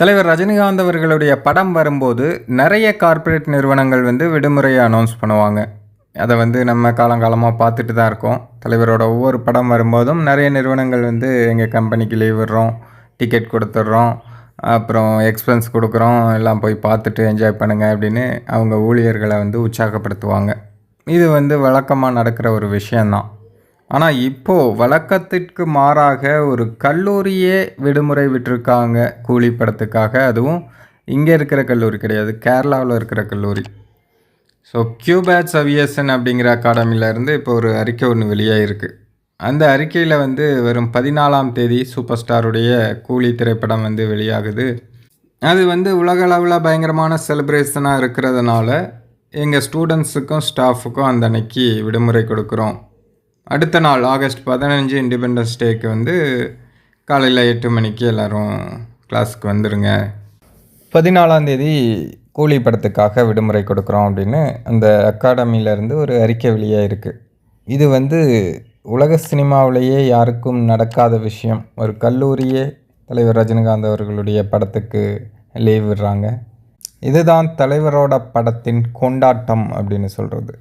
தலைவர் ரஜினிகாந்த் அவர்களுடைய படம் வரும்போது நிறைய கார்ப்பரேட் நிறுவனங்கள் வந்து விடுமுறையை அனௌன்ஸ் பண்ணுவாங்க. அதை வந்து நம்ம காலங்காலமாக பார்த்துட்டு தான் இருக்கோம். தலைவரோட ஒவ்வொரு படம் வரும்போதும் நிறைய நிறுவனங்கள் வந்து எங்கள் கம்பெனிக்கு லீவ் விடுறோம் டிக்கெட் கொடுத்துட்றோம் அப்புறம் எக்ஸ்பென்ஸ் கொடுக்குறோம் எல்லாம் போய் பார்த்துட்டு என்ஜாய் பண்ணுங்கள் அப்படின்னு அவங்க ஊழியர்களை வந்து உற்சாகப்படுத்துவாங்க. இது வந்து வழக்கமாக நடக்கிற ஒரு விஷயந்தான் ஆனால் இப்போது வழக்கத்திற்கு மாறாக ஒரு கல்லூரியே விடுமுறை விட்டிருக்காங்க கூலி படத்துக்காக அதுவும் இங்கே இருக்கிற கல்லூரி கிடையாது கேரளாவில் இருக்கிற கல்லூரி. ஸோ கியூபேட்ஸ் அவியேஷன் அப்படிங்கிற அகாடமியிலேருந்து இப்போ ஒரு அறிக்கை ஒன்று வெளியாகிருக்கு அந்த அறிக்கையில் வந்து வரும் பதினாலாம் தேதி சூப்பர் ஸ்டாருடைய கூலி திரைப்படம் வந்து வெளியாகுது. அது வந்து உலகளவில் பயங்கரமான செலிப்ரேஷனாக இருக்கிறதுனால எங்கள் ஸ்டூடெண்ட்ஸுக்கும் ஸ்டாஃபுக்கும் அந்த அன்னைக்கு விடுமுறை கொடுக்குறோம். அடுத்த நாள் ஆகஸ்ட் பதினஞ்சு இண்டிபெண்டன்ஸ் டேக்கு வந்து காலையில் எட்டு மணிக்கு எல்லோரும் கிளாஸுக்கு வந்துடுங்க பதினாலாந்தேதி கூலி படத்துக்காக விடுமுறை கொடுக்குறோம் அப்படின்னு அந்த அகாடமியிலேருந்து ஒரு அறிக்கை வெளியாக இருக்குது இது வந்து உலக சினிமாவிலேயே யாருக்கும் நடக்காத விஷயம். ஒரு கல்லூரியே தலைவர் ரஜினிகாந்த் அவர்களுடைய படத்துக்கு லீவ் விடுறாங்க. இதுதான் தலைவரோட படத்தின் கொண்டாட்டம் அப்படின்னு சொல்கிறது